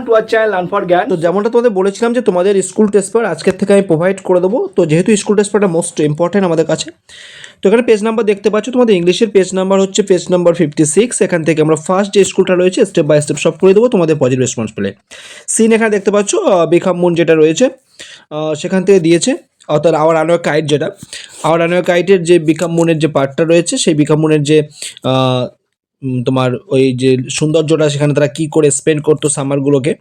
Welcome to our channel learn for Gyan তো যেমনটা তোমাদের বলেছিলাম যে তোমাদের স্কুল টেস্ট পেপার আজকের থেকে আমি প্রোভাইড করে দেবো। তো যেহেতু স্কুল টেস্ট পেপারটা মোস্ট ইম্পর্টেন্ট আমাদের কাছে, তো এখানে পেজ নাম্বার দেখতে পাচ্ছ, তোমাদের ইংলিশের পেজ নাম্বার হচ্ছে পেজ নাম্বার ফিফটি সিক্স এখান থেকে আমরা ফার্স্ট যে স্কুলটা রয়েছে স্টেপ বাই স্টেপ সব করে দেবো তোমাদের পজিটিভ রেসপন্স পেলে। সিন এখানে দেখতে পাচ্ছ বিখাম মুন যেটা রয়েছে সেখান থেকে দিয়েছে, অর্থাৎ আওয়ার আনোয়ার কাইট যেটা। আওয়ার আনোয়ার কাইটের যে বিকাম মুনের যে পার্টটা রয়েছে, সেই বিকাম মুনের যে তোমার ওই যে সৌন্দর্যটা সেখানে তারা কি করে স্পেন্ড করতো সামারগুলোকে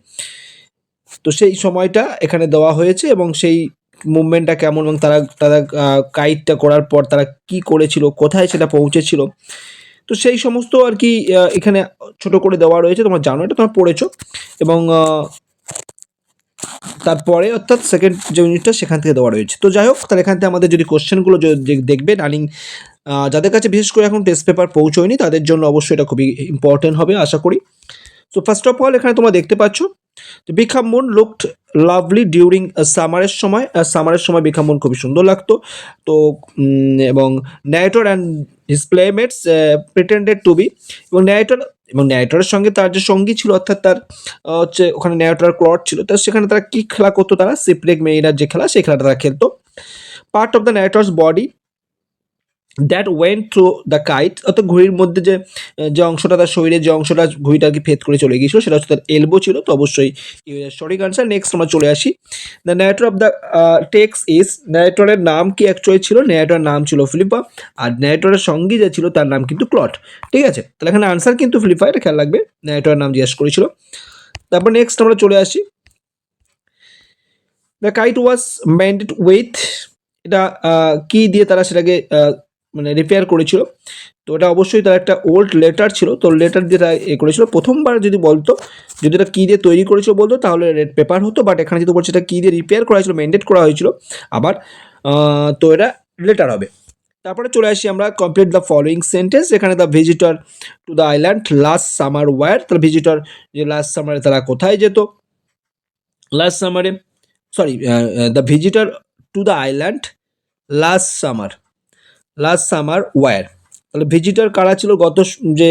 তো সেই সময়টা এখানে দেওয়া হয়েছে এবং সেই মুভমেন্টটা কেমন এবং তারা তারা কাইটটা করার পর তারা কি করেছিল, কোথায় সেটা পৌঁছেছিল। তো সেই সমস্ত আর কি এখানে ছোট করে দেওয়া রয়েছে, তোমরা জানো এটা, তোমরা পড়েছো। এবং তারপরে অর্থাৎ সেকেন্ড যে ইউনিটটা সেখান থেকে দেওয়া রয়েছে। তো যাই হোক, তাহলে এখান থেকে আমাদের যদি কোশ্চেনগুলো দেখবে রানিং যাদের কাছে বিশেষ করে এখন টেস্ট পেপার পৌঁছয়নি, তাদের জন্য অবশ্যই এটা খুবই ইম্পর্টেন্ট হবে, আশা করি। সো ফার্স্ট অফ অল এখানে তোমরা দেখতে পাচ্ছ Beckamoon looked lovely during সামারের সময়। সামারের সময় বিখাম মুন খুবই সুন্দর লাগতো। তো এবং narrator and his playmates pretended to be এবং ন্যারেটর এবং ন্যারেটরের সঙ্গে তার যে সঙ্গী ছিল, অর্থাৎ তার হচ্ছে ওখানে ন্যারেটর ক্লট ছিল, তো সেখানে তারা কী খেলা করতো তারা? সিপ্রেক মেয়েরা যে খেলা, সেই খেলাটা তারা খেলতো। Part of the narrator's body that went through the kite অর্থাৎ ঘুড়ির মধ্যে যে যে অংশটা তার শরীরের যে অংশটা ঘুড়িটা আর কি ফেদ করে চলে গিয়েছিল, সেটা হচ্ছে তার এলবো ছিল, তো অবশ্যই সঠিক আনসার নেক্সট আমরা চলে আসি। The narrator of the text is ন্যারেটরের নাম কি অ্যাকচুয়ালি ছিল? ন্যারেটরের নাম ছিল ফিলিপা আর ন্যারেটরের সঙ্গী যে ছিল তার নাম কিন্তু ক্লট ঠিক আছে? তাহলে এখানে আনসার কিন্তু ফিলিপা এটা খেয়াল রাখবে। ন্যারেটরের নাম জিজ্ঞেস করেছিল। তারপর নেক্সট আমরা চলে আসি। The kite was mended with এটা কি দিয়ে তারা সেটাকে মানে রিপেয়ার করেছিল। তো এটা অবশ্যই তার একটা ওল্ড লেটার ছিল। তো লেটার দিয়ে তারা এ করেছিল, প্রথমবার যদি বলতো, যদি এটা কী দিয়ে তৈরি করেছিল বলতো, তাহলে রেড পেপার হতো। বাট এখানে যদি বলছে এটা কী দিয়ে রিপেয়ার করা হয়েছিল মেনটেন করা হয়েছিল, আবার তো এটা লেটার হবে। তারপরে চলে আসি আমরা কমপ্লিট দ্য ফলোয়িং সেন্টেন্স এখানে the visitor to the island last summer were তার ভিজিটর যে লাস্ট সামারে তারা কোথায় যেত? Last সামারে sorry the visitor to the island last summer last summer were তাহলে ভিজিটর কারা ছিল গত যে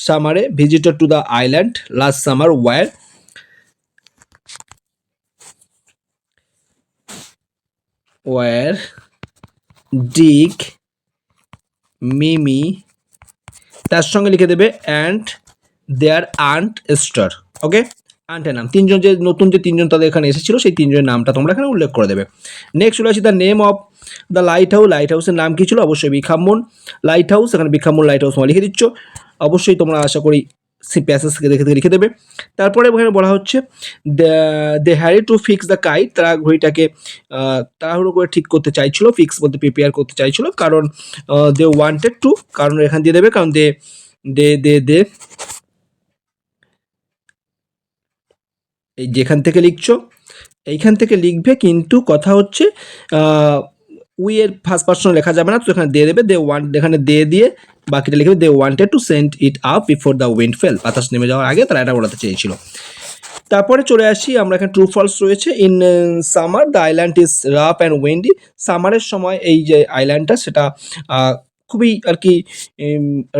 সামারে visitor to the island last summer were were Dick Mimi তার সঙ্গে লিখে দেবে and their aunt star okay আন্টের নাম। তিনজন যে নতুন যে তিনজন তাদের এখানে এসেছিল, সেই তিনজনের নামটা তোমরা এখানে উল্লেখ করে দেবে। নেক্সট চলে আসি the name of the lighthouse light হাউসের নাম কী ছিল? অবশ্যই বিখামুন লাইট হাউস এখানে বিখামুন লাইট হাউস তোমরা লিখে দিচ্ছ। অবশ্যই তোমরা আশা করি সেই প্যাসেজ থেকে দেখে দেখে লিখে দেবে। তারপরে এখানে বলা হচ্ছে they hurry to fix the kite তারা ঘড়িটাকে তাড়াহুড়ো করে ঠিক করতে চাইছিল ফিক্স বলতে প্রিপেয়ার করতে চাইছিল। কারণ দে ওয়ান্টেড টু কারণ এখান দিয়ে দেবে। কারণ দে দে দে দে এই যেখান থেকে লিখছো, এইখান থেকে লিখবে কিন্তু কথা হচ্ছে উই এর ফার্স্ট পার্সন লেখা যাবে না, তো এখানে দিয়ে দেবে দে ওয়ান এখানে দিয়ে দিয়ে বাকিটা লিখবে they wanted to send it up before the wind fell বাতাস নেমে যাওয়ার আগে তারা এটা ওড়াতে চেয়েছিল। তারপরে চলে আসি, আমরা এখানে ট্রু ফলস রয়েছে in summer the island is rough and windy সামারের সময় এই যে আইল্যান্ডটা সেটা খুবই আর কি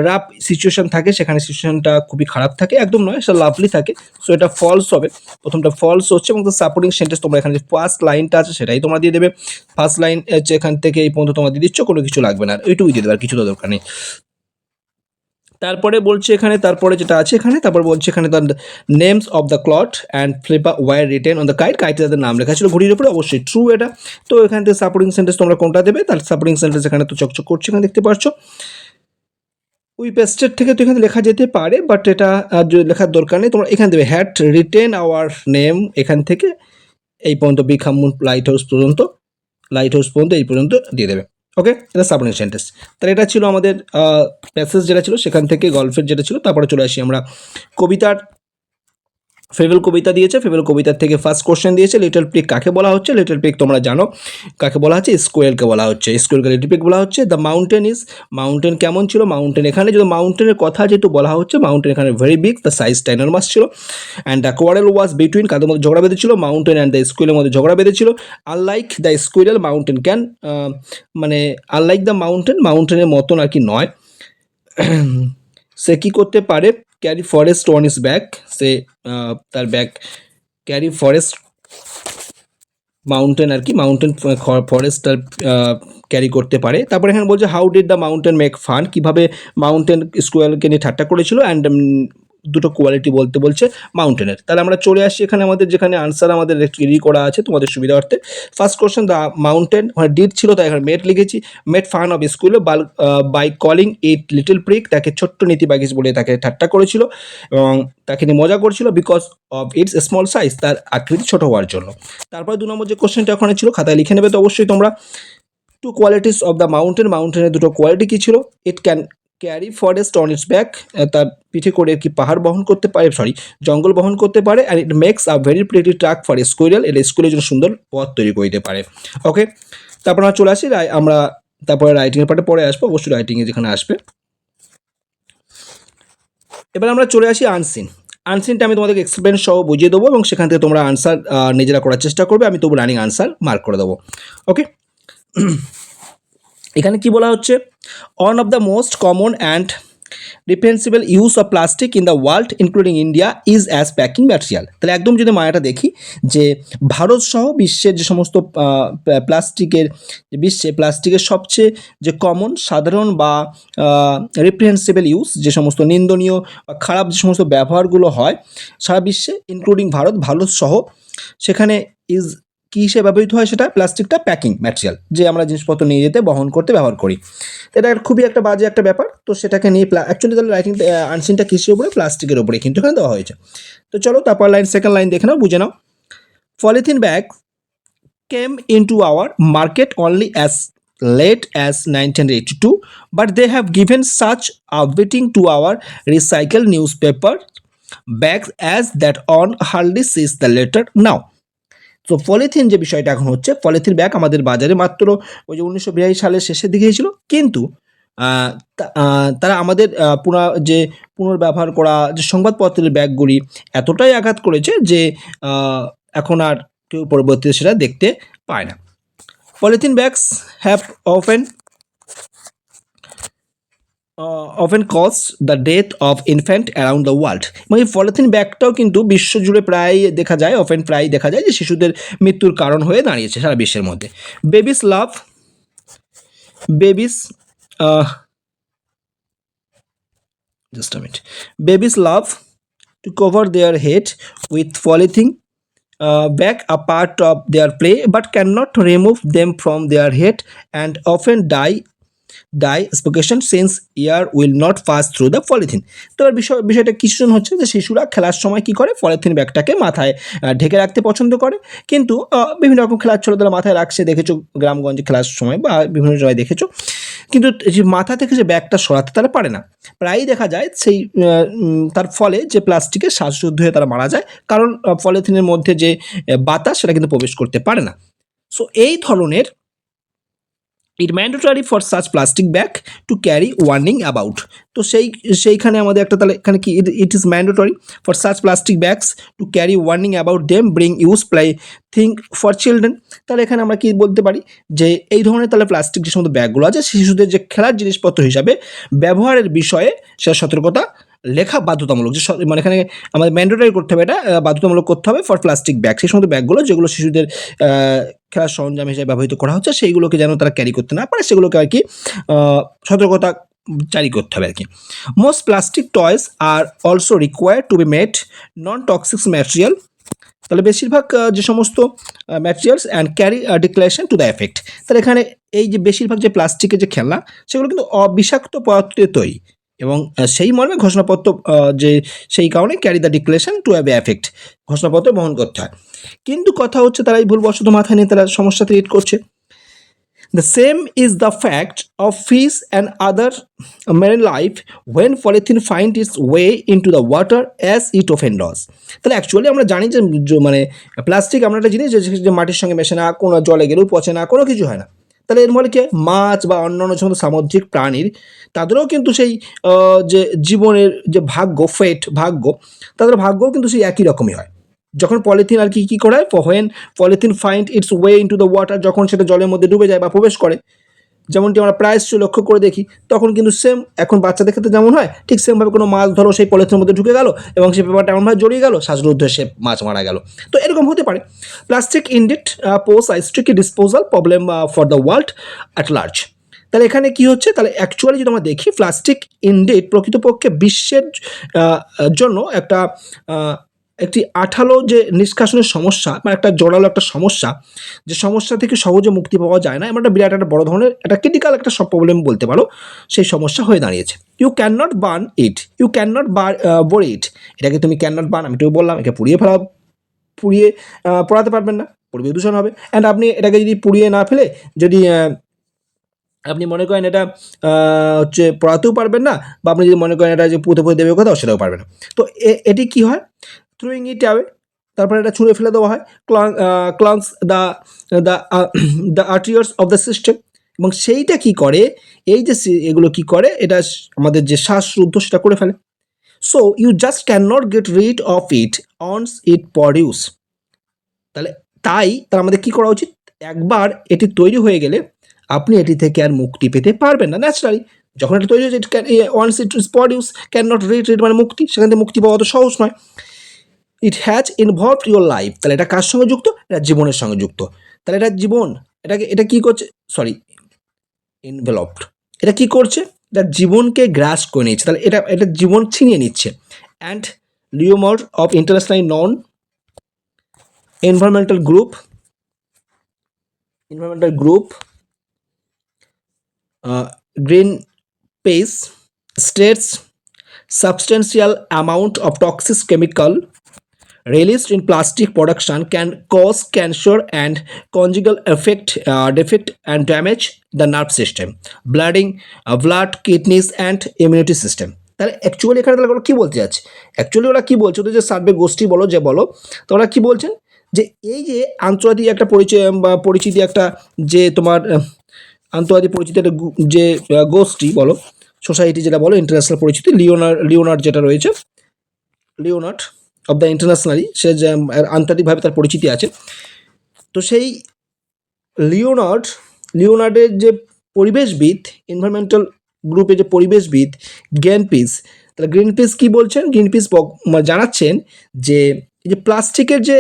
রাফ সিচুয়েশন থাকে। সেখানে সিচুয়েশানটা খুবই খারাপ থাকে। একদম নয়, সেটা লাভলি থাকে। সো এটা ফলস হবে। প্রথমটা ফলস হচ্ছে এবং সাপোর্টিং সেন্টেন্স তোমরা এখানে যে ফার্স্ট লাইনটা আছে, সেটাই তোমরা দিয়ে দেবে। ফার্স্ট লাইন হচ্ছে এখান থেকে এই পর্যন্ত তোমরা দিয়ে দিচ্ছ, কোনো কিছু লাগবে না। আর ওইটুকুই দিয়ে দেবে, আর কিছু তো দরকার নেই। তারপরে বলছে এখানে, তারপরে যেটা আছে এখানে, তারপর বলছে এখানে the names of the Clot and Flippa were written on the kite কাইটে তাদের নাম লেখা ছিল ঘড়ির উপরে অবশ্যই ট্রু এটা। তো এখান থেকে সাপোর্টিং সেন্টেন্স তোমরা কোনটা দেবে? তাহলে সাপোর্টিং সেন্টেন্স এখানে তো চকচক করছে, এখানে দেখতে পাচ্ছ। ওই পেস্টের থেকে তো এখানে লেখা যেতে পারে বাট এটা লেখার দরকার নেই। তোমরা এখানে দেবে হ্যাট রিটেন আওয়ার নেম এখান থেকে, এই পর্যন্ত বিখামুন লাইট হাউস পর্যন্ত লাইট হাউস পর্যন্ত এই পর্যন্ত দিয়ে দেবে। ওকে এটা সাবনের সেন্টেন্স তাহলে এটা ছিল আমাদের প্যাসেজ যেটা ছিল, সেখান থেকে গল্পের যেটা ছিল, তারপরে চলে আসি আমরা কবিতার ফেভেল কবিতা দিয়েছে ফেভেল কবিতার থেকে ফার্স্ট কোশ্চেন দিয়েছে লিটল পিক কাকে বলা হচ্ছে? লিটল পিক তোমরা জানো কাকে বলা হচ্ছে? স্কোয়েলকে বলা হচ্ছে। স্কোয়েলকে লিটল পিক বলা হচ্ছে। দ্য মাউন্টেন ইজ মাউন্টেন কেমন ছিল? মাউন্টেন এখানে যদি মাউন্টেনের কথা যেহেতু বলা হচ্ছে মাউন্টেন এখানে very big the size ten মাস ছিল। And the quarrel was between কাদের মধ্যে ঝগড়া বেঁধেছিল? মাউন্টেন অ্যান্ড দ্য স্কুলের মধ্যে ঝগড়া বেঁধেছিল। Unlike the squirrel mountain can মানে আনলাইক দ্য মাউন্টেন মাউন্টেনের মতন আর কি নয়। সে কী করতে পারে? Carry forest on his back সে তার ব্যাক ক্যারি ফরেস্ট মাউন্টেন আর কি মাউন্টেন ফরেস্ট তার ক্যারি করতে পারে। তারপরে এখানে বলছে how did the mountain make fun কীভাবে মাউন্টেন স্কোয়ারকে নিয়ে ঠাট্টা করেছিল? অ্যান্ড দুটো কোয়ালিটি বলতে বলছে মাউন্টেনের তাহলে আমরা চলে আসি এখানে আমাদের, যেখানে আনসার আমাদের রেডি করা আছে তোমাদের সুবিধার্থে। ফার্স্ট কোশ্চেন দ্য মাউন্টেন ওখানে ডিড ছিল, তাই এখানে মেট লিখেছি। মেট ফান অফ স্কুলে by calling it little prig তাকে ছোট্ট নীতি বাগিস বলে তাকে ঠাট্টা করেছিল এবং তাকে নিয়ে মজা করছিল because of its small size তার আকৃতি ছোট হওয়ার জন্য। তারপরে দু নম্বর যে কোশ্চেনটা ওখানে ছিল, খাতায় লিখে নেবে তো অবশ্যই তোমরা। Two qualities of the mountain মাউন্টেনের দুটো কোয়ালিটি কী ছিল? It can carry forest on its back তার পিঠে করে কি পাহাড় বহন করতে পারে সরি জঙ্গল বহন করতে পারে and it makes a very pretty track for squirrel এটা স্কুলের জন্য সুন্দর পথ তৈরি করে দিতে পারে। ওকে তারপর আমরা চলে আসি আমরা তারপরে রাইটিংয়ের পার্টে পরে আসব, অবশ্যই রাইটিংয়ে যেখানে আসবে। এবার আমরা চলে আসি আনসিন আনসিনটা আমি তোমাদেরকে এক্সপ্লেন সহ বুঝিয়ে দেবো এবং সেখান থেকে তোমরা আনসার নিজেরা করার চেষ্টা করবে, আমি তবু রানিং আনসার মার্ক করে দেবো। ওকে এখানে কি বলা হচ্ছে? One of the most common and defensible use of plastic in the world including India is as packing material তাহলে একদম যদি মায়াটা দেখি, যে ভারত সহ বিশ্বের যে সমস্ত প্লাস্টিকের বিশ্বে প্লাস্টিকের সবচেয়ে যে কমন সাধারণ বা রিপ্রিহেন্সিবল ইউজ যে সমস্ত নিন্দনীয় বা খারাপ যে সমস্ত ব্যবহারগুলো হয় সারা বিশ্বে ইনক্লুডিং ভারত ভারত সহ, সেখানে ইজ কী হিসেবে ব্যবহৃত হয় সেটা? প্লাস্টিকটা প্যাকিং ম্যাটেরিয়াল যে আমরা জিনিসপত্র নিয়ে যেতে, বহন করতে ব্যবহার করি। এটা খুবই একটা বাজে একটা ব্যাপার। তো সেটাকে নিয়ে অ্যাকচুয়ালি তাহলে রাইটিং আনসিনটা কৃষির উপরে? প্লাস্টিকের উপরে কিন্তু এখানে দেওয়া হয়েছে। তো চলো তারপর লাইন সেকেন্ড লাইন দেখে নাও, বুঝে নাও। Polythene bag came into our market only as as 1982 but they have given such a beating to our recycled newspaper bags as that on hardly sees the letter now. তো polythene যে বিষয়টা এখন হচ্ছে polythene bag আমাদের বাজারে মাত্র ওই যে উনিশশো বিরাশি সালের শেষের দিকে ছিল কিন্তু তারা আমাদের পুনা, যে পুনর্ব্যবহার করা যে সংবাদপত্রের ব্যাগগুলি এতটাই আঘাত করেছে যে এখন আর কেউ পরবর্তীতে সেটা দেখতে পায় না। Polythene bags have often often cause the death of infant around the world এবং এই পলিথিন ব্যাগটাও কিন্তু বিশ্বজুড়ে প্রায় দেখা যায় অফেন প্রায় দেখা যায় যে শিশুদের মৃত্যুর কারণ হয়ে দাঁড়িয়েছে সারা বিশ্বের মধ্যে। Babies love babies just minute babies love to cover their head with polythene uh, back a part of their play but cannot remove them from their head and often die die suffocation since air will not pass through the polythene তো এবার বিষয়, বিষয়টা কিছুজন হচ্ছে যে শিশুরা খেলার সময় কি করে? পলিথিন ব্যাগটাকে মাথায় ঢেকে রাখতে পছন্দ করে। কিন্তু বিভিন্ন রকম খেলার ছিল তারা মাথায় রাখছে, দেখেছ গ্রামগঞ্জে খেলার সময় বা বিভিন্ন সময় দেখেছ। কিন্তু যে মাথা থেকে যে ব্যাগটা সরাতে তারা পারে না। প্রায়ই দেখা যায় সেই তার ফলে যে প্লাস্টিকের শ্বাসরুদ্ধ হয়ে তারা মারা যায়। কারণ পলিথিনের মধ্যে যে বাতাস সেটা কিন্তু প্রবেশ করতে পারে না। সো এই ধরনের it mandatory for such plastic bag to carry warning about তো সেই, সেইখানে আমাদের একটা তাহলে এখানে কি it is mandatory for such plastic bags to carry warning about them bring use ply think for children তাহলে এখানে আমরা কি বলতে পারি? যে এই ধরনের তাহলে প্লাস্টিক যে সমস্ত ব্যাগগুলো আছে, শিশুদের যে খেলার জিনিসপত্র হিসাবে ব্যবহারের বিষয়ে সে সতর্কতা লেখা বাধ্যতামূলক, যে মানে এখানে আমাদের ম্যান্ডেটরি করতে হবে এটা বাধ্যতামূলক করতে হবে ফর প্লাস্টিক ব্যাগ সেই সমস্ত ব্যাগগুলো যেগুলো শিশুদের খেলার সরঞ্জাম হিসেবে ব্যবহৃত করা হচ্ছে, সেইগুলোকে যেন তারা ক্যারি করতে না পারে, সেগুলোকে আর কি সতর্কতা জারি করতে হবে আর কি। Most plastic toys are also require to be made non toxic material তাহলে বেশিরভাগ যে সমস্ত materials and carry declaration to the effect তাহলে এখানে এই যে বেশিরভাগ যে প্লাস্টিকের যে খেলনা, সেগুলো কিন্তু অবিষাক্ত পদার্থ তৈরি। এবং সেই মর্মে ঘোষণাপত্র যে সেই কারণে carry the declaration to have effect ঘোষণাপত্র বহন করতে হয়। কিন্তু কথা হচ্ছে তারা এই ভুলবশত মাথায় নিয়ে তারা সমস্যা ক্রিয়েট করছে। The same is the fact of fish and other marine life when polythene finds its way into the water as it often does. তাহলে অ্যাকচুয়ালি আমরা জানি যে মানে প্লাস্টিক আমরা একটা জিনিস যে মাটির সঙ্গে মেশে না, কোনো জলে গেলেও পচে না, কোনো কিছু হয় না। তাহলে এর ফলে কি? মাছ বা অন্যান্য সমস্ত সামুদ্রিক প্রাণীর তাদেরও কিন্তু সেই যে জীবনের যে ভাগ্য ফেট ভাগ্য, তাদের ভাগ্যও কিন্তু সেই একই রকমই হয়। যখন পলিথিন আর কি, কী করে when polythene find its way into the water যখন সেটা জলের মধ্যে ডুবে যায় বা প্রবেশ করে যেমনটি আমরা প্রাইস লক্ষ্য করে দেখি, তখন কিন্তু সেম এখন বাচ্চাদের ক্ষেত্রে যেমন হয়, ঠিক সেমভাবে কোনো মাছ ধরো সেই পলিথিনের মধ্যে ঢুকে গেল এবং সেই পেপারটা এমনভাবে জড়িয়ে গেল শ্বাসরুদ্ধ সে মাছ মারা গেল। তো এরকম হতে পারে। Plastic indeed poses a tricky disposal problem for the world at large তাহলে এখানে কি হচ্ছে? তাহলে অ্যাকচুয়ালি যদি আমরা দেখি প্লাস্টিক ইন্ডেট প্রকৃতপক্ষে বিশ্বের জন্য একটা একটি আঠালো যে নিষ্কাশনের সমস্যা বা একটা জোরালো একটা সমস্যা, যে সমস্যা থেকে সহজে মুক্তি পাওয়া যায় না, এমন একটা বিরাট একটা বড় ধরনের, একটা ক্রিটিক্যাল একটা সব প্রবলেম বলতে পারো, সেই সমস্যা হয়ে দাঁড়িয়েছে। You can not burn it you can not bury it এটাকে তুমি ক্যান নট বার্ন আমি তো বললাম একে পুড়িয়ে ফেলা পুড়িয়ে পড়াতে পারবেন না, পরিবেশ দূষণ হবে। অ্যান্ড আপনি এটাকে যদি পুড়িয়ে না ফেলে, যদি আপনি মনে করেন এটা হচ্ছে পড়াতেও পারবেন না, বা আপনি যদি মনে করেন এটা যে পুঁতে পুঁতে দেবে কোথাও, সেটাও পারবেন না। তো এটি কি হয়? থ্রোয়িং ইট অ্যাওয়ে তারপরে এটা ছুঁড়ে ফেলে দেওয়া হয় clogs the the the arteries of the system এবং সেইটা কি করে? এই যে এগুলো কি করে? এটা আমাদের যে শ্বাসরুদ্ধ সেটা করে ফেলে। So you just can not get rid of it once it produce তাহলে তাই, তার আমাদের কি করা উচিত? একবার এটি তৈরি হয়ে গেলে আপনি এটি থেকে আর মুক্তি পেতে পারবেন না ন্যাচারালি যখন এটা তৈরি হয়েছে it can once it is produce can not rid rid মানে মুক্তি, সেখান থেকে মুক্তি পাওয়া অত সহজ নয়। It has involved your life তাহলে এটা কার সঙ্গে যুক্ত? এটা জীবনের সঙ্গে যুক্ত। তাহলে এটা জীবন, এটাকে, এটা কি করছে? সরি ইনভেলপড এটা কি করছে? এটা জীবনকে গ্রাস করে নিচ্ছে তাহলে এটা এটা জীবন ছিনিয়ে নিচ্ছে। And Leomar of international non environmental group environmental group Greenpeace states substantial amount of toxics chemical released in plastic production can cause cancer and conjugal effect uh, defect and damage the nerve system blooding uh, blood kidneys and immunity system. তাহলে actually এখানে তাহলে ওরা কী বলতে যাচ্ছে? Actually ওরা কী বলছে? ওদের যে সার্ভে গোষ্ঠী বলো যে বলো তো ওরা কী বলছেন? যে এই যে আন্তর্জাতিক একটা পরিচয় বা পরিচিতি একটা যে তোমার আন্তর্জাতিক পরিচিতি একটা যে গোষ্ঠী বলো সোসাইটি যেটা বলো ইন্টারন্যাশনাল পরিচিতি লিওনার লিওনার যেটা রয়েছে লিওনার্ড অফ দ্য ইন্টারন্যাশনালি সে আন্তর্জাতিকভাবে তার পরিচিতি আছে। তো সেই লিওনার্ড, লিওনার্ডের যে পরিবেশবিদ এনভায়রনমেন্টাল গ্রুপে যে পরিবেশবিদ গ্রিন পিস তাহলে গ্রিন পিস কী বলছেন? গ্রিন পিস জানাচ্ছেন যে যে প্লাস্টিকের যে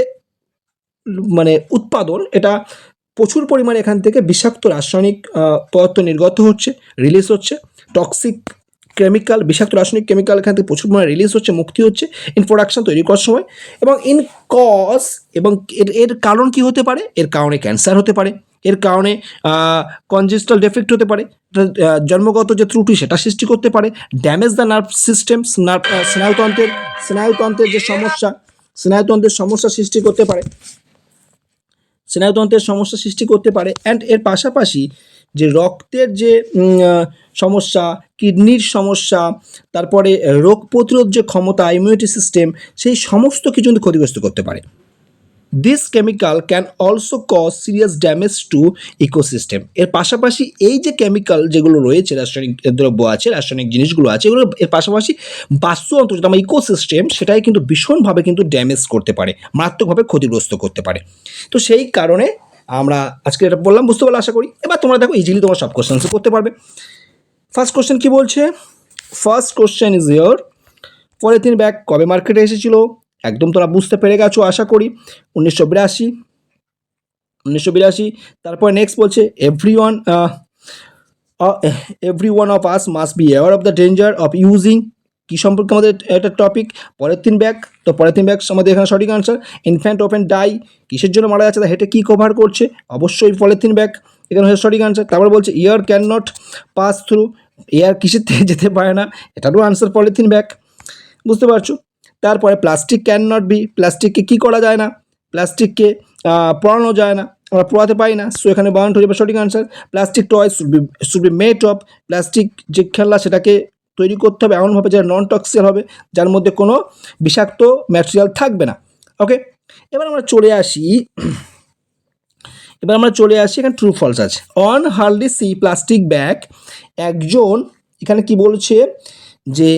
মানে উৎপাদন, এটা প্রচুর পরিমাণে এখান থেকে বিষাক্ত, রাসায়নিক পদার্থ নির্গত হচ্ছে রিলিজ হচ্ছে টক্সিক কেমিক্যাল বিষাক্ত রাসায়নিক কেমিক্যাল এখান থেকে প্রচুর পরিমাণে রিলিজ হচ্ছে, মুক্তি হচ্ছে ইন প্রোডাকশন তৈরি করার সময় এবং ইন কজ এবং এর এর কারণ কি হতে পারে? এর কারণে ক্যান্সার হতে পারে, এর কারণে কনজেস্টাল ডেফেক্ট হতে পারে জন্মগত যে ত্রুটি সেটা সৃষ্টি করতে পারে damage the nerve system nerve স্নায়ুতন্ত্রের স্নায়ুতন্ত্রের যে সমস্যা, স্নায়ুতন্ত্রের সমস্যা সৃষ্টি করতে পারে, স্নায়ুতন্ত্রের সমস্যা সৃষ্টি করতে পারে অ্যান্ড এর পাশাপাশি যে রক্তের যে সমস্যা, কিডনির সমস্যা, তারপরে রোগ প্রতিরোধ যে ক্ষমতা ইমিউনিটি সিস্টেম সেই সমস্ত কিছু কিন্তু ক্ষতিগ্রস্ত করতে পারে। This chemical can also cause serious damage to ecosystem এর পাশাপাশি এই যে কেমিক্যাল যেগুলো রয়েছে, রাসায়নিক দ্রব্য আছে, রাসায়নিক জিনিসগুলো আছে, এগুলো এর পাশাপাশি বাস্তু অন্তর্গত আমার ইকোসিস্টেম সেটাই কিন্তু ভীষণভাবে কিন্তু ড্যামেজ করতে পারে, মারাত্মকভাবে ক্ষতিগ্রস্ত করতে পারে। তো সেই কারণে আমরা আজকে এটা বললাম, বুঝতে পারলে আশা করি। এবার তোমরা দেখো ইজিলি তোমরা সব কোশ্চেন করতে পারবে। ফার্স্ট কোশ্চেন কি বলছে? First question is year polythene bag কবে মার্কেটে এসেছিল? একদম তোমরা বুঝতে পেরে গেছো, আশা করি। উনিশশো বিরাশি। উনিশশো বিরাশি। তারপর নেক্সট বলছে every one every one of us must be aware of the danger of using কী সম্পর্কে আমাদের একটা টপিক পলিথিন ব্যাগ তো পলিথিন ব্যাগ আমাদের এখানে সঠিক আনসার ইনফ্যান্ট ওপেন ডাই কিসের জন্য মারা যাচ্ছে তা হেঁটে কী কভার করছে? অবশ্যই পলিথিন ব্যাগ এখানে হচ্ছে সঠিক আনসার তারপর বলছে air can not pass through air কিসের থেকে যেতে পারে না? এটারও আনসার পলিথিন ব্যাগ বুঝতে পারছ? তারপরে প্লাস্টিক ক্যান নট বি প্লাস্টিককে কী করা যায় না? প্লাস্টিককে পড়ানো যায় না, আমরা পড়াতে পারি না? সো এখানে বাউন্ড হয়ে যাবে সঠিক answer plastic toy should be should be made of plastic যে খেলনা সেটাকে তৈরি করতে হবে, এমনভাবে যেটা নন টক্সিয়াল হবে, যার মধ্যে কোনো বিষাক্ত ম্যাটেরিয়াল থাকবে না। ওকে এবার আমরা চলে আসি, এবার আমরা চলে আসি, এখানে ট্রু ফলস আছে। One hardly see plastic bag একজন এখানে কি বলছে যে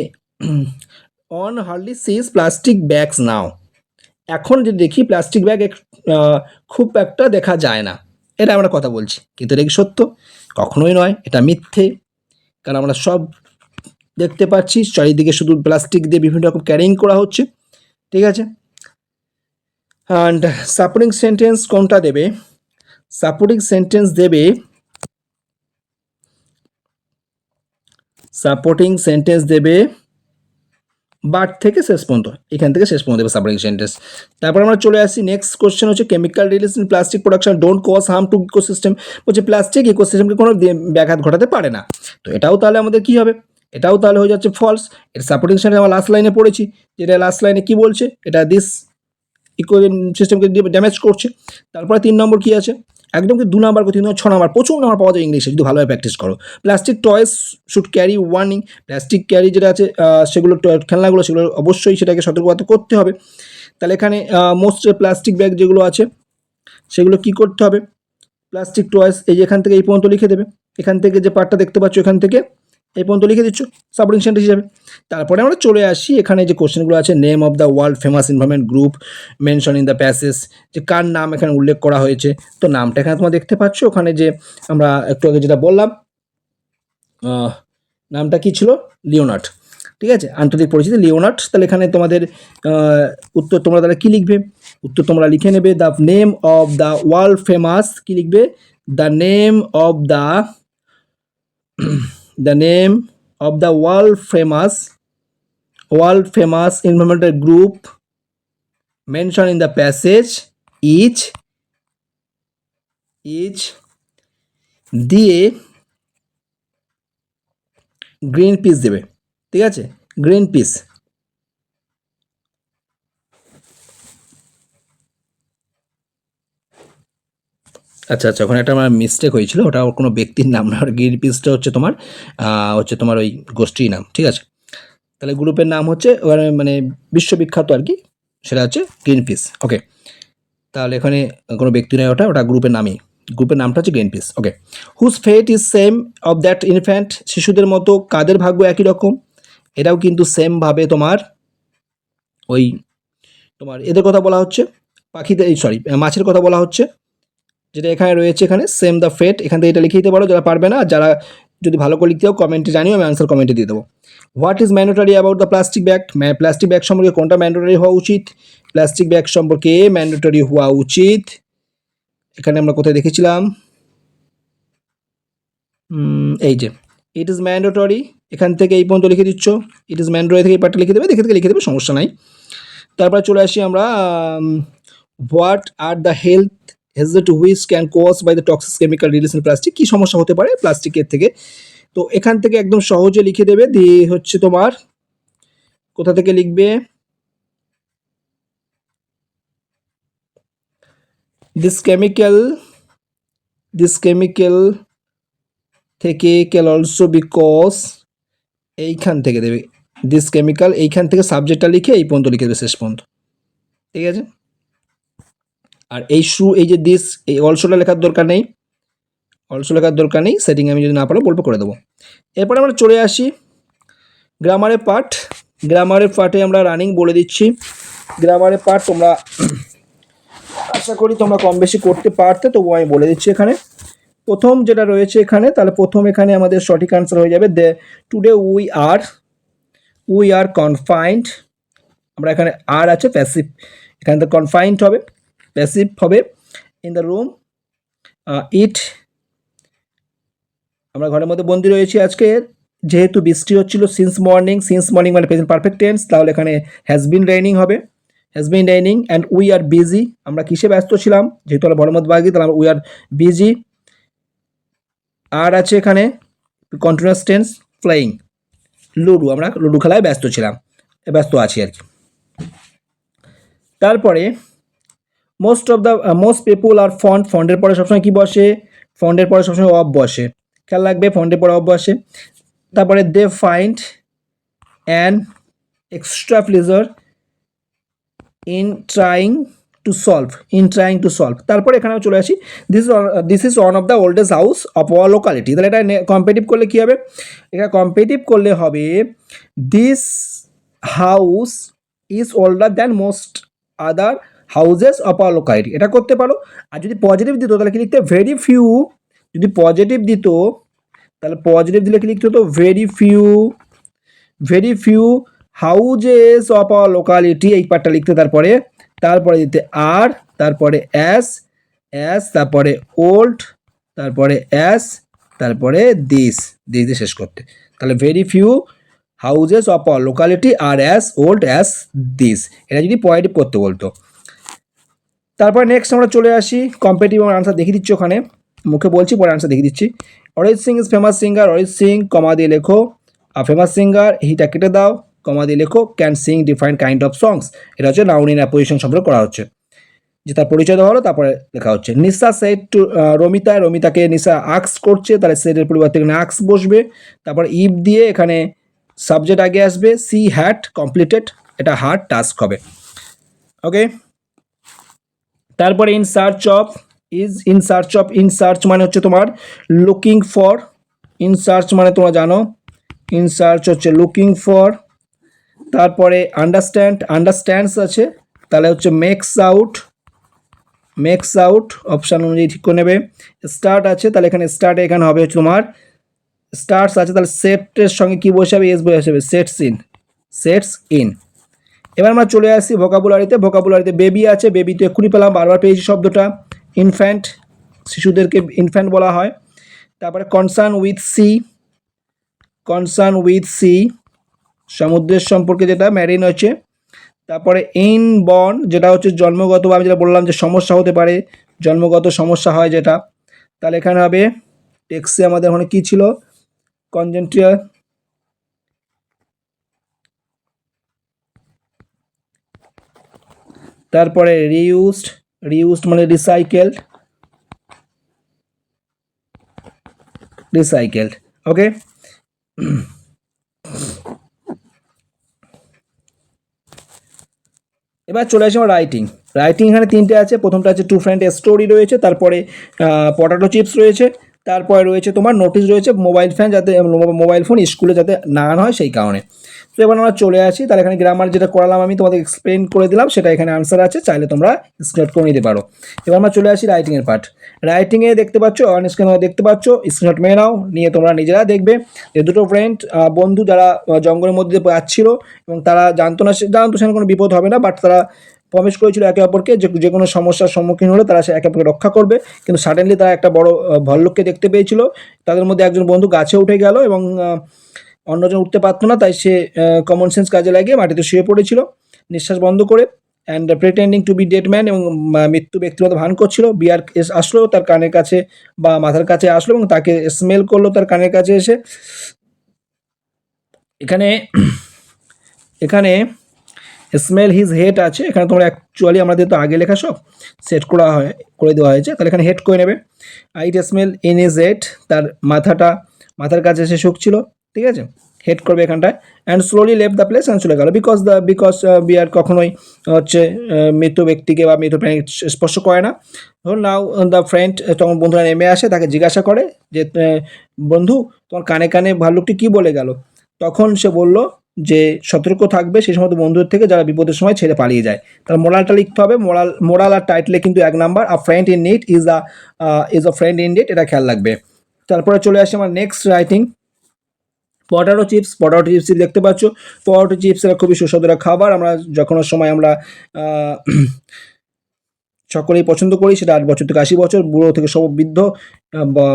one hardly sees plastic bags now এখন যদি দেখি প্লাস্টিক ব্যাগ খুব একটা দেখা যায় না। এটা আমরা কথা বলছি। কিন্তু এটা কি সত্য? কখনোই নয়। এটা মিথ্যে। কারণ আমরা সব দেখতে পাচ্ছি। চারিদিকে শুধু প্লাস্টিক দিয়ে বিভিন্ন রকম ক্যারিং করা হচ্ছে। ঠিক আছে? অ্যান্ড সাপোর্টিং সেন্টেন্স কোনটা দেবে? সাপোর্টিং সেন্টেন্স দেবে সাপোর্টিং সেন্টেন্স দেবে বাট থেকে শেষ পর্যন্ত। এখান থেকে শেষ পর্যন্ত দেবে সাপোর্টিং সেন্টেন্স তারপর আমরা চলে আসি। নেক্সট কোশ্চেন হচ্ছে chemical release in plastic production don't cause harm to ecosystem বলছে প্লাস্টিক ইকোসিস্টেমকে কোনো ব্যাঘাত ঘটাতে পারে না। তো এটাও তাহলে আমাদের কী হবে? এটাও তাহলে হয়ে যাচ্ছে ফলস এর সাপোর্টিং সেন্টেন্স আমরা লাস্ট লাইনে পড়েছি, যেটা লাস্ট লাইনে কি বলছে? এটা দিস ইকো সিস্টেমকে ড্যামেজ করছে। তারপরে তিন নম্বর কি আছে? একদম কি দু নম্বর তিন নম্বর, ছ নম্বর, প্রচুর নম্বর পাওয়া যায় ইংলিশে, যদি ভালোভাবে প্র্যাকটিস করো। Plastic toys should carry warning plastic carry যেটা আছে সেগুলো খেলনাগুলো, সেগুলো অবশ্যই সেটাকে সতর্কতা করতে হবে। তাহলে এখানে মোস্ট প্লাস্টিক ব্যাগ যেগুলো আছে, সেগুলো কি করতে হবে? প্লাস্টিক টয়েস এই যে এখান থেকে এই পর্যন্ত লিখে দেবে। এখান থেকে যে পার্টটা দেখতে পাচ্ছ, এখান থেকে এই পর্যন্ত লিখে দিচ্ছ সাপোর্টিং সেন্টেন্স হিসাবে। তারপরে আমরা চলে আসি, এখানে যে কোশ্চেনগুলো আছে name of the world famous environment group mention in the passage যে কার নাম এখানে উল্লেখ করা হয়েছে। তো নামটা এখানে তোমরা দেখতে পাচ্ছ, ওখানে যে আমরা একটু আগে যেটা বললাম নামটা কি ছিল? লিওনার্ড। ঠিক আছে? আন্তর্জাতিক পরিচিতি, লিওনার্ড। তাহলে এখানে তোমাদের উত্তর তোমরা তাহলে কী লিখবে? উত্তর তোমরা লিখে নেবে the name of the world famous কী লিখবে? The name of the the name of the world famous world famous environmental group mentioned in the passage each each দিয়ে গ্রিন পিস দেবে ঠিক আছে গ্রিন পিস আচ্ছা আচ্ছা ওখানে একটা আমার মিস্টেক হয়েছিল, ওটা কোনো ব্যক্তির নাম না গ্রিন পিসটা হচ্ছে তোমার হচ্ছে তোমার ওই গোষ্ঠীর নাম, ঠিক আছে? তাহলে গ্রুপের নাম হচ্ছে ওখানে মানে বিশ্ববিখ্যাত আর কি, সেটা হচ্ছে গ্রিন পিস ওকে তাহলে এখানে কোনো ব্যক্তি নয় ওটা ওটা গ্রুপের নামই। গ্রুপের নামটা হচ্ছে Greenpeace okay whose fate is same of that infant শিশুদের মতো কাদের ভাগ্য একই রকম? এটাও কিন্তু সেমভাবে তোমার ওই তোমার এদের কথা বলা হচ্ছে, পাখিদের সরি মাছের কথা বলা হচ্ছে যেটা এখানে রয়েছে এখানে সেম দ্য ফেট এখান থেকে এটা লিখে দিতে পারো, যারা পারবে না, যারা যদি ভালো করে লিখতে হোক কমেন্টে জানিও, আমি আনসার কমেন্টে দিয়ে দেবো। What is mandatory about the plastic bag plastic bag সম্পর্কে কোনটা ম্যান্ডেটরি হওয়া উচিত? প্লাস্টিক ব্যাগ সম্পর্কে ম্যান্ডেটরি হওয়া উচিত। এখানে আমরা কোথায় দেখেছিলাম? এই যে ইট ইজ ম্যান্ডেটরি এখান থেকে এই পর্যন্ত লিখে দিচ্ছ। ইট ইজ ম্যান্ডেটরি থেকে এই পার্টটা লিখে দেবে, দেখে থেকে লিখে দেবে, সমস্যা নাই। তারপরে চলে আসি আমরা what are the health hazard which can cause by the toxic chemical release in plastic কী সমস্যা হতে পারে? প্লাস্টিকের থেকে। তো এখান থেকে একদম সহজে লিখে দেবে, দিয়ে হচ্ছে তোমার, কোথা থেকে লিখবে? দিস কেমিক্যাল দিস কেমিক্যাল থেকে ক্যাল অলসো বিকজ এইখান থেকে দেবে। দিস কেমিক্যাল এইখান থেকে সাবজেক্টটা লিখে এই পর্যন্ত লিখে দেবে শেষ পর্যন্ত। ঠিক আছে? আর এই শু এই যে দিস এই অলসোটা লেখার দরকার নেই। অলসো লেখার দরকার নেই সেটিং আমি যদি না পারো বলব করে দেবো। এরপরে আমরা চলে আসি গ্রামারের পার্ট গ্রামারের পার্টে আমরা রানিং বলে দিচ্ছি। গ্রামারের পার্ট তোমরা আশা করি তোমরা কম বেশি করতে পারতে তবু আমি বলে দিচ্ছি এখানে। প্রথম যেটা রয়েছে এখানে, তাহলে প্রথম এখানে আমাদের সঠিক আনসার হয়ে যাবে। They today we are we are confined আমরা এখানে আর আছে প্যাসিভ এখানে তো কনফাইন্ড হবে। প্যাসিভ হবে ইন দ্য রুম ইট আমরা ঘরের মধ্যে বন্দি রয়েছি আজকে। যেহেতু বৃষ্টি হচ্ছিল সিন্স মর্নিং সিন্স মর্নিং মানে প্রেজেন্ট পারফেক্ট টেন্স তাহলে এখানে হ্যাজ বিন রেইনিং হবে। Has been raining and we are busy আমরা কিসে ব্যস্ত ছিলাম? যেহেতু আমরা মধ্যে বাগি, তাহলে আমরা উই আর বিজি আর আছে এখানে কন্টিনিউয়াস টেন্স প্লেয়িং লুডু, আমরা লুডু খেলায় ব্যস্ত ছিলাম। ব্যস্ত আছি আর কি। তারপরে most of the most people are fond ফন্ডের পরে সবসময় কী বসে? ফন্ডের পরে সবসময় অফ বসে। খেয়াল রাখবে ফন্ডের পরে অফ বসে। তারপরে they find an extra pleasure in trying to solve in trying to solve তারপরে এখানেও চলে আসি। This this is one of the oldest house of our locality তাহলে এটা কম্পিটিভ করলে কী হবে? এটা কম্পিটিভ করলে হবে this house is older than most other houses of our locality এটা করতে পারো। আর যদি পজিটিভ দিত, তাহলে কি লিখতে? ভেরি ফিউ যদি পজিটিভ দিত, তাহলে পজিটিভ দিলে কি লিখতে হতো? Very few very few houses of our locality এই পার্টটা লিখতে তারপরে তারপরে দিতে আর তারপরে অ্যাস অ্যাস তারপরে ওল্ড তারপরে অ্যাস তারপরে দিস দিস দিয়ে শেষ করতে। তাহলে very few houses of our locality are as old as this এটা যদি পজিটিভ করতে বলতো। তারপর নেক্সট আমরা চলে আসি কম্পিটিভ আনসার দেখিয়ে দিচ্ছি ওখানে। মুখে বলছি, পরে আনসার দেখিয়ে দিচ্ছি। Arijit Singh is famous singer Arijit Singh comma দিয়ে লেখো। ফেমাস সিঙ্গার হিটা কেটে দাও কমা দিয়ে লেখো can sing different kind of songs এটা হচ্ছে নাউন ইন অ্যাপোজিশন সম্পর্কে করা হচ্ছে। যে তার পরিচয় দেওয়া হলো, তারপরে লেখা হচ্ছে। নিসা সেট টু রমিতা, রমিতাকে নিসা আক্স করছে, তাহলে সেটের পরিবর্তে এখানে আক্স বসবে। তারপর ইফ দিয়ে এখানে সাবজেক্ট আগে আসবে সি হ্যাট কমপ্লিটেড এটা হার্ড টাস্ক হবে। ওকে তারপরে in search of is in search of in search মানে হচ্ছে তোমার লুকিং ফর ইন সার্চ মানে তোমরা জানো ইন সার্চ হচ্ছে লুকিং ফর তারপরে আন্ডারস্ট্যান্ড আন্ডারস্ট্যান্ডস আছে, তাহলে হচ্ছে makes out makes out option অনুযায়ী ঠিক করে নেবে স্টার্ট আছে, তাহলে এখানে স্টার্ট এখানে হবে তোমার স্টার্টস আছে, তাহলে সেটের সঙ্গে কী কি বসাবে এস বসাবে সেটস ইন সেটস ইন এবার আমরা চলে আসি ভোকাবুলারিতে ভোকাবুলারিতে বেবি আছে বেবি তো এক্ষুনি পেলাম, বারবার পেয়েছি শব্দটা। ইনফ্যান্ট শিশুদেরকে ইনফ্যান্ট বলা হয়। তারপরে concern with sea concern with sea সমুদ্রের সম্পর্কে যেটা ম্যারিন হচ্ছে। তারপরে ইন বন যেটা হচ্ছে জন্মগত আমি যেটা বললাম যে সমস্যা হতে পারে, জন্মগত সমস্যা হয় যেটা। তাহলে এখানে হবে টেক্সে আমাদের ওখানে কী ছিল? কনজেন্ট্রিয়ার তারপরে রিউজড রিউজড মানে রিসাইকেলড রিসাইকেলড ওকে এবার চলে আসি আমার রাইটিং রাইটিং এখানে তিনটে আছে, প্রথমটা আছে টু ফ্রেন্ড স্টোরি রয়েছে, তারপরে পটাটো চিপস রয়েছে তারপরে রয়েছে তোমার নোটিশ রয়েছে মোবাইল ফ্যান যাতে মোবাইল ফোন স্কুলে যাতে না হয় সেই কারণে। তো এবার আমরা চলে আসি, তাহলে এখানে গ্রামার যেটা করালাম আমি তোমাদের এক্সপ্লেন করে দিলাম, সেটা এখানে আনসার আছে, চাইলে তোমরা স্ক্রিনশট করে নিতে পারো। এবার আমরা চলে আসি রাইটিংয়ের পার্ট রাইটিংয়ে দেখতে পাচ্ছ অন স্ক্রিন দেখতে পাচ্ছ স্ক্রিনশট মেয়ে নাও, নিয়ে তোমরা নিজেরা দেখবে যে দুটো ফ্রেন্ড বন্ধু যারা জঙ্গলের মধ্যে যাচ্ছিল এবং তারা জানতো না জানতো সেখানে কোনো বিপদ হবে না বাট তারা প্রমিস করেছিল একে অপরকে যে যে কোনো সমস্যার সম্মুখীন হলে তারা সে একে অপরকে রক্ষা করবে। কিন্তু সাডেনলি তারা একটা বড় ভল্লুককে দেখতে পেয়েছিল। তাদের মধ্যে একজন বন্ধু গাছে উঠে গেল এবং অন্যজন উঠতে পারতো না, তাই সে কমন সেন্স কাজে লাগিয়ে মাটিতে শুয়ে পড়েছিল। নিঃশ্বাস বন্ধ করে and pretending to be dead man এবং মৃত্যু ব্যক্তিগত ভান করছিল। বিয়ার এস আসলো, তার কানের কাছে বা মাথার কাছে আসলো এবং তাকে স্মেল করল তার কানের কাছে এসে। এখানে এখানে স্মেল হিজ হেড আছে, এখানে তোমরা অ্যাকচুয়ালি আমাদের তো আগে লেখা সব সেট করা হয়, করে দেওয়া হয়েছে, তাহলে এখানে হেড করে নেবে। It smell in is head তার মাথাটা, মাথার কাছে এসে শুকছিল ঠিক আছে? হেড করবে এখানটায় and slowly leave the place and চলে গেল। বিকজ দ্য বিকজ বিয়ার কখনোই হচ্ছে মৃত ব্যক্তিকে বা মৃত প্রাণী স্পর্শ করে না। ধরুন নাও দ্য ফ্রেন্ড তখন বন্ধুরা নেমে আসে, তাকে জিজ্ঞাসা করে যে বন্ধু, তোমার কানে কানে ভাল্লুকটি কী বলে গেল? তখন সে বলল যে সতর্ক থাকবে সেই সমস্ত বন্ধুদের থেকে যারা বিপদের সময় ছেড়ে পালিয়ে যায়। তার মোরালটা লিখতে হবে। মোরাল মোরাল আর টাইটলে কিন্তু এক number R friend in need is a is a friend in need এটা খেয়াল রাখবে। তারপরে চলে আসে আমার next writing potato chips potato chips দেখতে পাচ্ছ। পটাটো চিপস এরা খুবই সুস্বাদু খাবার। আমরা যখন সময় আমরা সকলেই পছন্দ করি, সেটা আট বছর থেকে আশি বছর, বুড়ো থেকে সব বৃদ্ধ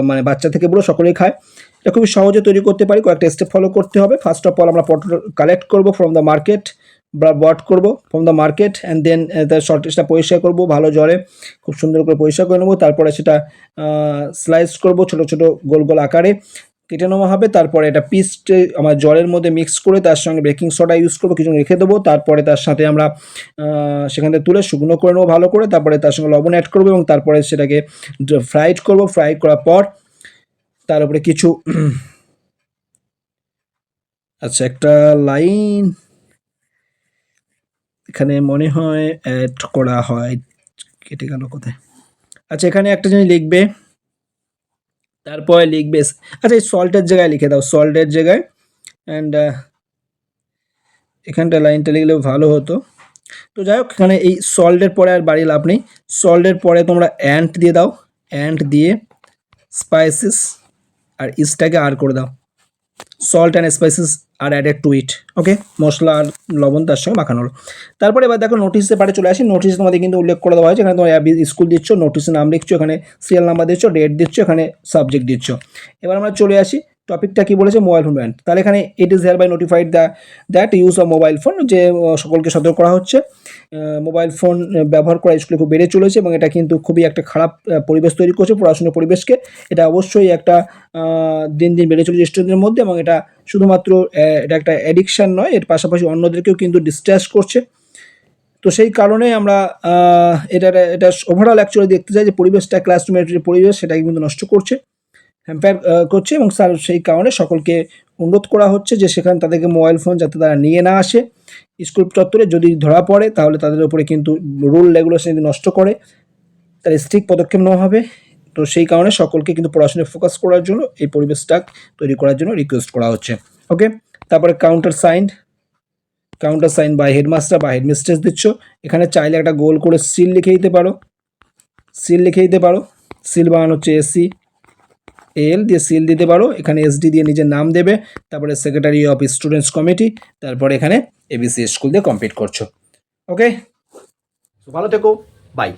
মানে বাচ্চা থেকে বুড়ো সকলেই খায়। এটা খুবই সহজে তৈরি করতে পারি, কয়েকটা স্টেপ ফলো করতে হবে। ফার্স্ট অফ অল আমরা পটেটো কালেক্ট করব ফ্রম দ্য মার্কেট বা বট করব from the market and then তার শর্টেজটা পরিষ্কার করব, ভালো জলে খুব সুন্দর করে পরিষ্কার করে নেব। তারপরে সেটা স্লাইস করব ছোট ছোট গোল গোল আকারে, কেটে নেওয়া হবে। তারপরে এটা পিসটে আমার জলের মধ্যে মিক্স করে তার সঙ্গে বেকিং সোডা ইউজ করব কিছু রেখে দেবো। তারপরে তার সাথে আমরা সেখান থেকে তুলে শুকনো করে নেব ভালো করে। তারপরে তার সঙ্গে লবণ অ্যাড করব এবং তারপরে সেটাকে ফ্রাইড করব। ফ্রাই করার পর তার উপরে কিছু আচ্ছা একটা লাইন। এখানে মনে হয় অ্যাড করা হয়, কেটে গেল কোথায়? আচ্ছা এখানে একটা জিনিস লিখবে, তারপরে লিখবে আচ্ছা এই সল্টের জায়গায় লিখে দাও সল্টের জায়গায় অ্যান্ড এখানটা লাইনটা লিখলেও ভালো হতো। তো যাই হোক, এখানে এই সল্টের পরে আর বাড়ি লাভ নেই। সল্টের পরে তোমরা অ্যান্ট দিয়ে দাও অ্যান্ট দিয়ে স্পাইসিস আর ইস্টটাকে আর করে দাও। Salt and spices are added to it okay মশলা আর লবণ তার সঙ্গে মাখানো হলো। তারপরে এবার দেখো নোটিসে পারে চলে আসি। নোটিস তোমাদের কিন্তু উল্লেখ করে দেওয়া হয়েছে। এখানে তোমার স্কুল দিচ্ছ নোটিসের নাম লিখছো, এখানে সিরিয়াল নাম্বার দিচ্ছ ডেট দিচ্ছ, এখানে সাবজেক্ট দিচ্ছ। এবার আমরা চলে আসি। টপিকটা কি বলেছে? মোবাইল ফোন ব্যান্ড তাহলে এখানে it is hereby notified the that use of mobile phone যে সকলকে সতর্ক করা হচ্ছে। মোবাইল ফোন ব্যবহার করা স্কুলে খুব বেড়ে চলেছে এবং এটা কিন্তু খুবই একটা খারাপ পরিবেশ তৈরি করছে, পড়াশোনার পরিবেশকে। এটা অবশ্যই একটা দিন দিন বেড়ে চলেছে স্টুডেন্টদের মধ্যে এবং এটা শুধুমাত্র এটা একটা অ্যাডিকশান নয়, এর পাশাপাশি অন্যদেরকেও কিন্তু ডিস্ট্র্যাক্ট করছে। তো সেই কারণে আমরা এটা এটা ওভারঅল অ্যাকচুয়ালি দেখতে চাই যে পরিবেশটা ক্লাসরুমের যে পরিবেশ, সেটাকে কিন্তু নষ্ট করছে হ্যাম্পার করছে এবং স্যার সেই কারণে সকলকে অনুরোধ করা হচ্ছে যে সেখানে তাদেরকে মোবাইল ফোন যাতে তারা নিয়ে না আসে। স্কুল চত্বরে যদি ধরা পড়ে, তাহলে তাদের উপরে কিন্তু রুল রেগুলেশন যদি নষ্ট করে তার স্ট্রিক পদক্ষেপ নেওয়া হবে। তো সেই কারণে সকলকে কিন্তু পড়াশোনায় ফোকাস করার জন্য এই পরিবেশটা তৈরি করার জন্য রিকোয়েস্ট করা হচ্ছে। ওকে তারপরে কাউন্টার সাইন কাউন্টার সাইন বা হেডমাস্টার বা হেডমিস্ট্রেস দিচ্ছ। এখানে চাইলে একটা গোল করে সিল লিখে দিতে পারো। সিল লিখে দিতে পারো। সিল বানানো হচ্ছে এসি এল দিয়ে সিল দিতে পারো। এখানে এসডি দিয়ে নিজের নাম দেবে। তারপরে সেক্রেটারি অফ স্টুডেন্টস কমিটি তারপরে এখানে এবিসি স্কুল দিয়ে কমপ্লিট করছ। ওকে ভালো থেকো। বাই